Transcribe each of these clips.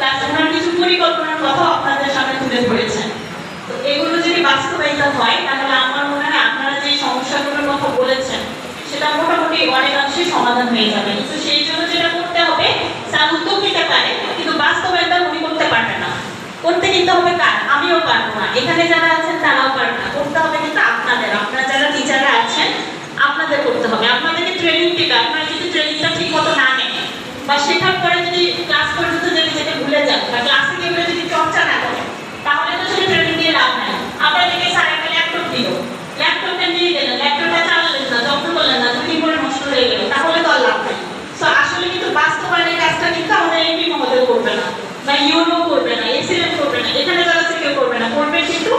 তার ওনার কিছু পরিকল্পনার কথা আপনাদের সামনে তুলে ধরেছেন। তো এগুলো যদি বাস্তবায়িত হয়, তাহলে আমার মনে হয় আপনারা যে সমস্যাগুলোর কথা বলেছেন, সেটা মোটামুটি অনেকাংশে সমাধান হয়ে যাবে। কিন্তু সেই জন্য যেটা করতে হবে, স্যার উদ্যোগ নিতে পারে, কিন্তু বাস্তবায়িতা উনি করতে পারবে না। করতে কিন্তু হবে কার? আমিও পারব না। এখানে যারা আছেন, তারাও পারবে না। করতে হবে কিন্তু আপনাদের। আপনারা যারা টিচাররা আছেন, আপনাদের করতে হবে। আপনাদেরকে ট্রেনিং দেবে। আপনারা যদি ট্রেনিংটা ঠিক মতো না নেন, বা শেখার পরে যদি ক্লাস পর্যন্ত যদি যেতে ভুলে যান বা ক্লাসে গিয়ে যদি চর্চা না করেন তাহলে তো সেটা ট্রেনিং দিয়ে লাভ নাই আপনাদেরকে স্যার একটা ল্যাপটপ দিল ল্যাপটপটা নিয়ে গেলেন ল্যাপটপটা চালালেন না যত্ন করলেন না দুদিন পরে নষ্ট হয়ে গেল তাহলে তো আর লাভ নেই সো আসলে কিন্তু বাস্তবায়নের কাজটা কিন্তু আমাদের এমপি মহোদয় করবে না বা ইউনো করবে না এসিএম করবে না এখানে যারা আছে কেউ করবে না করবে কিন্তু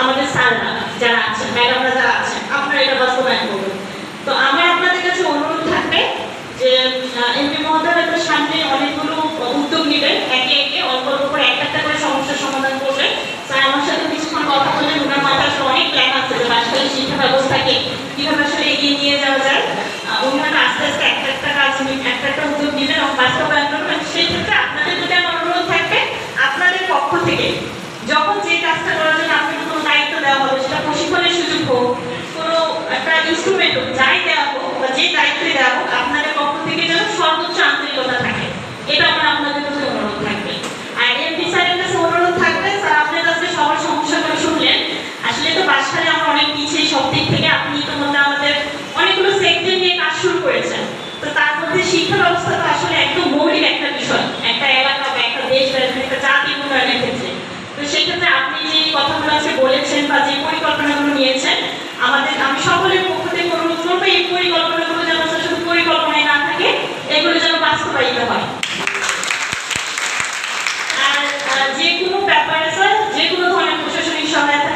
আমাদের স্যাররা যারা আছেন ম্যাডামরা যারা আছেন আপনারা এটা বাস্তবায়ন করবেন তো আমার আপনাদের কাছে অনুরোধ থাকবে যে এমপি মহোদয় হয়তো সামনে অনেকগুলো উদ্যোগ নেবেন একে একে অল্প অল্প করে একটা একটা করে সমস্যার সমাধান করবেন স্যার আমার সাথে কিছুক্ষণ কথা বললেন ওনার মাথায় আসলে অনেক প্ল্যান আছে যে বাসকালী শিক্ষা ব্যবস্থাকে কীভাবে আসলে এগিয়ে নিয়ে যাওয়া যায় আহ, আস্তে আস্তে একটা একটা কাজ একটা একটা উদ্যোগ এবং বাস্তবায়ন করবেন সেই ক্ষেত্রে আপনাদের প্রতি আমার অনুরোধ থাকবে আপনাদের পক্ষ থেকে যখন যে কাজটা করার জন্য আপনাকে কোনো দায়িত্ব দেওয়া হবে সেটা প্রশিক্ষণের সুযোগ হোক কোনো একটা ইনস্ট্রুমেন্ট হোক বা যে দায়িত্বই দেওয়া হোক আপনাদের পক্ষ থেকে যেন সর্বোচ্চ আন্তরিকতা থাকে এটা আমার আপনাদের কাছে অনুরোধ থাকবে আর এমপি স্যারের কাছে অনুরোধ থাকবে স্যার আপনার কাছে সবার সমস্যাগুলো শুনলেন আসলে তো বাসখালে আমরা অনেক পিছিয়ে সব দিক থেকে আপনি ইতিমধ্যে আমাদের অনেকগুলো সেক্টর নিয়ে কাজ শুরু করেছেন তো তার মধ্যে শিক্ষা ব্যবস্থা তো আসলে একদম মৌলিক একটা বিষয়। একটা এলাকা বা একটা দেশ বা একটা জাতি উন্নয়নের ক্ষেত্রে। তো সেক্ষেত্রে আপনি যে কথাগুলো আজকে বলেছেন বা যে পরিকল্পনাগুলো নিয়েছেন, আমাদের, আমি সকলের পক্ষ থেকে অনুরোধ এই পরিকল্পনাগুলো যেন শুধু পরিকল্পনায় না থাকে, এগুলো যেন বাস্তবায়িত হয়। আর যে কোনো ব্যাপারে স্যার, যে কোনো ধরনের প্রশাসনিক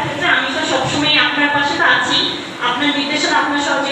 ক্ষেত্রে আমি তো সবসময় আপনার পাশে তো আছি। আপনার নির্দেশনা আপনার সহযোগিতায়